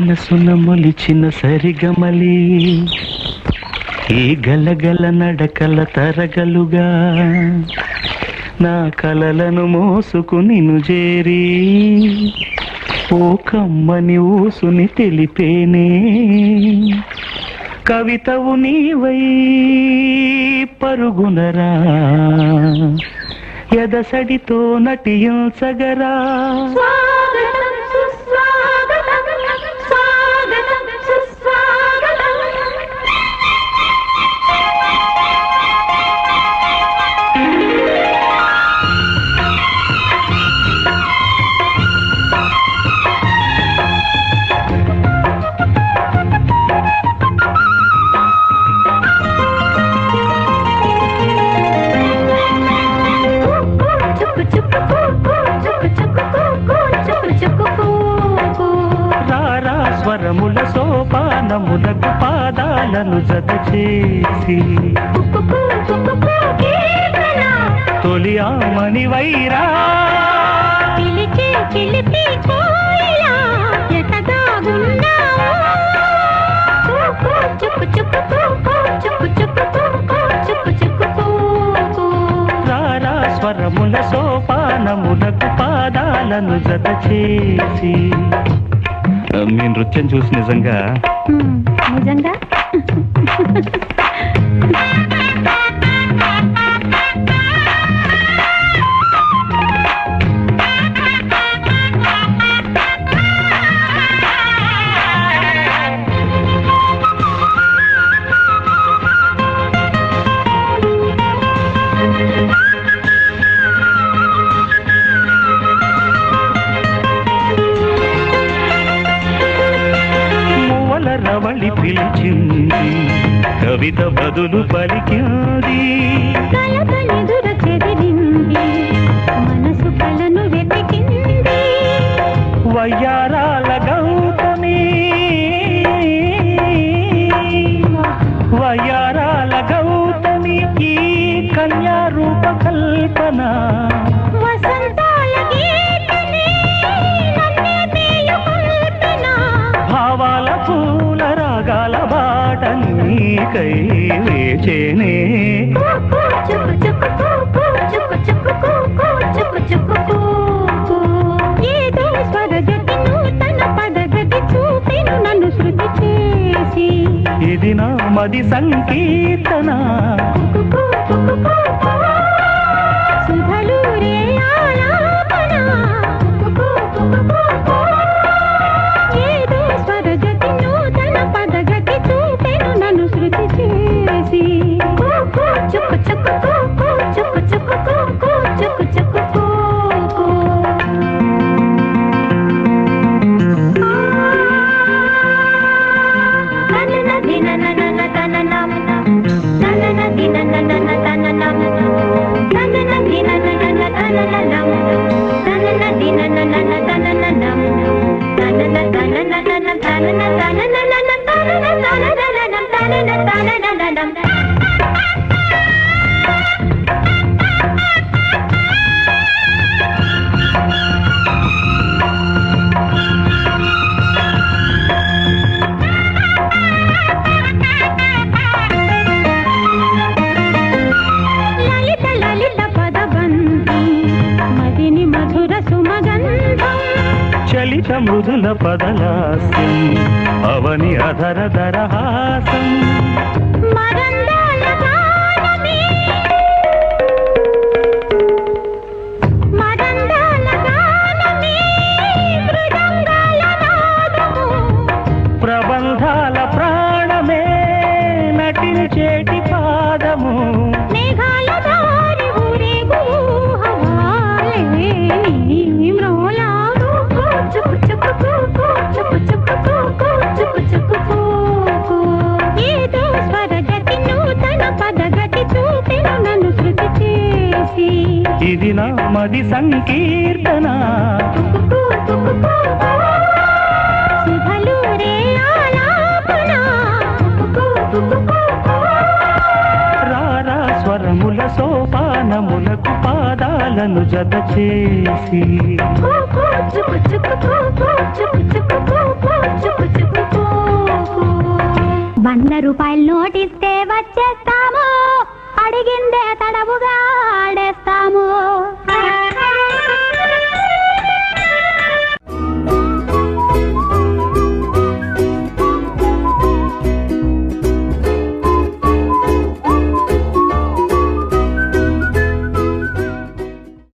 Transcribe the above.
మనసున మొలిచిన సరిగమలి. ఈ గలగల నడకల తరగలుగా నా కలలను మోసుకుని చేరి. ఓ కమ్మని ఊసుని తెలిపేనే కవితవు నీవై పరుగునరా. ఎదసడితో నటించగరా. చుక్కు కు చుక్కు చుక్కు కు రారా స్వరముల సోపానములకు పాదాలను జత చేసి. మీ నృత్యం చూసి నిజంగా నిజంగా? Ha ha ha! కవళి పిలిచింది. కవిత బదులు పలికాది. శృతి చేసి ఇది నా మది సంకీర్తన కుకు. సుధలూరే ఆలాపన. தன தன தன தன தன தன தன தன தன చలిత మృదుల పదలాసం అవని అధర దరహాసం ఇది నా మది సంకీర్తన. రారా స్వరముల సోపానములకు పాదాలను జత చేసి. వంద రూపాయలు నోటిస్తే వచ్చేస్తాము. అడిగిందే తడవుగా ఆడేస్తాము.